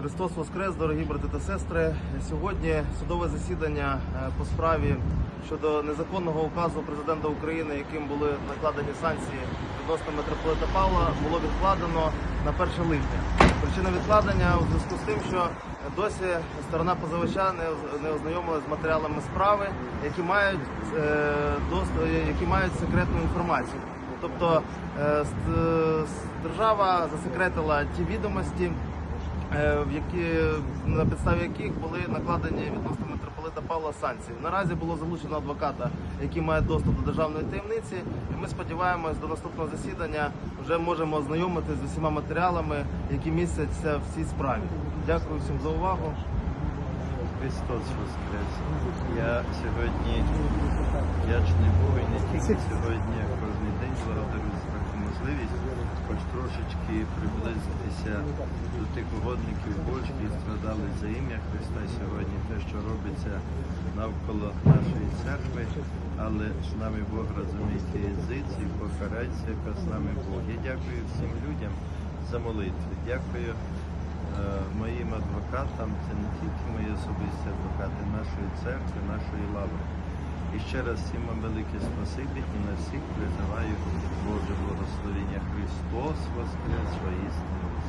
Христос Воскрес, дорогі брати та сестри. Сьогодні судове засідання е, по справі щодо незаконного указу президента України, яким були накладені санкції відносно митрополита Павла, було відкладено на 1 липня. Причина відкладення у зв'язку з тим, що досі сторона позивача не оз- не ознайомилася з матеріалами справи, які мають е, які мають секретну інформацію. Тобто е, е, держава засекретила ті відомості, е, які на підставі яких були накладені відносно митрополита Павла санкції. Наразі було залучено адвоката, який має доступ до державної таємниці, і ми сподіваємось до наступного засідання вже можемо ознайомитися з усіма матеріалами, які містяться в цій справі. Дякую всім за увагу. Христос Воскрес. Я сьогодні вдячний Богу і не тільки сьогодні, трошечки приблизитися до тих угодників Божих, які страдали за ім'я Христа сьогодні, те, що робиться навколо нашої церкви, але з нами Бог розуміє язиці, покарається, яка з нами Бог. Я дякую всім людям за молитви. Дякую е, моїм адвокатам, це не тільки мої особисті адвокати нашої церкви, нашої лаври. І ще раз всім вам велике спасибі і на всіх призиваю Боже благословення Христос Воскрес, воістину Воскрес.